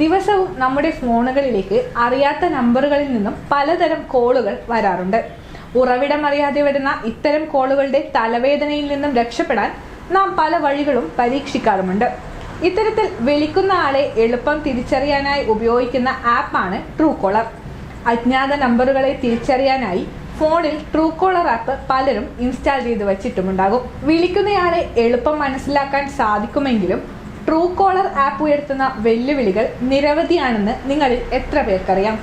ദിവസവും നമ്മുടെ ഫോണുകളിലേക്ക് അറിയാത്ത നമ്പറുകളിൽ നിന്നും പലതരം കോളുകൾ വരാറുണ്ട്. ഉറവിടം അറിയാതെ വരുന്ന ഇത്തരം കോളുകളുടെ തലവേദനയിൽ നിന്നും രക്ഷപ്പെടാൻ നാം പല വഴികളും പരീക്ഷിക്കാറുമുണ്ട്. ഇത്തരത്തിൽ വിളിക്കുന്ന ആളെ എളുപ്പം തിരിച്ചറിയാനായി ഉപയോഗിക്കുന്ന ആപ്പാണ് ട്രൂ കോളർ അജ്ഞാത നമ്പറുകളെ തിരിച്ചറിയാനായി ഫോണിൽ ട്രൂ കോളർ ആപ്പ് പലരും ഇൻസ്റ്റാൾ ചെയ്ത് വച്ചിട്ടുമുണ്ടാകും. വിളിക്കുന്നയാളെ എളുപ്പം മനസ്സിലാക്കാൻ സാധിക്കുമെങ്കിലും ട്രൂ കോളർ ആപ്പ് ഉയർത്തുന്ന വെല്ലുവിളികൾ നിരവധിയാണെന്ന് നിങ്ങളിൽ എത്ര പേർക്കറിയാം?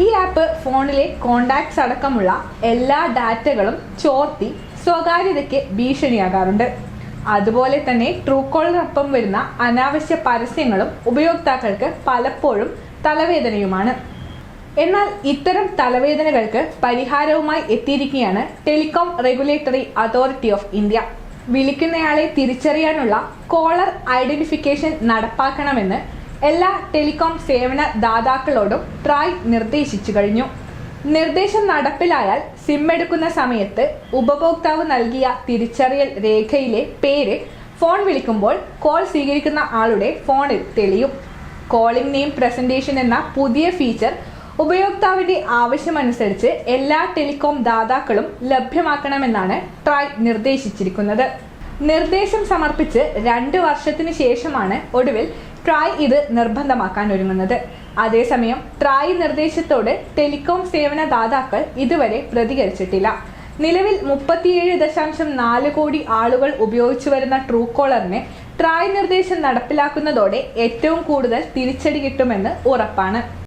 ഈ ആപ്പ് ഫോണിലെ കോണ്ടാക്ട്സ് അടക്കമുള്ള എല്ലാ ഡാറ്റകളും ചോർത്തി സ്വകാര്യതയ്ക്ക് ഭീഷണിയാകാറുണ്ട്. അതുപോലെ തന്നെ ട്രൂ കോളറിനൊപ്പം വരുന്ന അനാവശ്യ പരസ്യങ്ങളും ഉപയോക്താക്കൾക്ക് പലപ്പോഴും തലവേദനയുമാണ്. എന്നാൽ ഇത്തരം തലവേദനകൾക്ക് പരിഹാരവുമായി എത്തിയിരിക്കുകയാണ് Telecom Regulatory Authority of India. വിളിക്കുന്നയാളെ തിരിച്ചറിയാനുള്ള കോളർ ഐഡന്റിഫിക്കേഷൻ നടപ്പാക്കണമെന്ന് എല്ലാ ടെലികോം സേവന ദാതാക്കളോടും ട്രായ് നിർദ്ദേശിച്ചു കഴിഞ്ഞു. നിർദ്ദേശം നടപ്പിലായാൽ സിം എടുക്കുന്ന സമയത്ത് ഉപഭോക്താവ് നൽകിയ തിരിച്ചറിയൽ രേഖയിലെ പേര് ഫോൺ വിളിക്കുമ്പോൾ കോൾ സ്വീകരിക്കുന്ന ആളുടെ ഫോണിൽ തെളിയും. കോളിംഗ് നെയിം പ്രസന്റേഷൻ എന്ന പുതിയ ഫീച്ചർ ഉപയോക്താവിന്റെ ആവശ്യമനുസരിച്ച് എല്ലാ ടെലികോം ദാതാക്കളും ലഭ്യമാക്കണമെന്നാണ് ട്രായ് നിർദ്ദേശിച്ചിരിക്കുന്നത്. നിർദ്ദേശം സമർപ്പിച്ച് രണ്ട് വർഷത്തിന് ശേഷമാണ് ഒടുവിൽ ട്രായ് ഇത് നിർബന്ധമാക്കാൻ ഒരുങ്ങുന്നത്. അതേസമയം ട്രായ് നിർദ്ദേശത്തോട് ടെലികോം സേവന ദാതാക്കൾ ഇതുവരെ പ്രതികരിച്ചിട്ടില്ല. നിലവിൽ മുപ്പത്തിയേഴ് ദശാംശം നാല് കോടി ആളുകൾ ഉപയോഗിച്ചു വരുന്ന ട്രൂ കോളറിനെ ട്രായ് നിർദ്ദേശം നടപ്പിലാക്കുന്നതോടെ ഏറ്റവും കൂടുതൽ തിരിച്ചടി കിട്ടുമെന്ന് ഉറപ്പാണ്.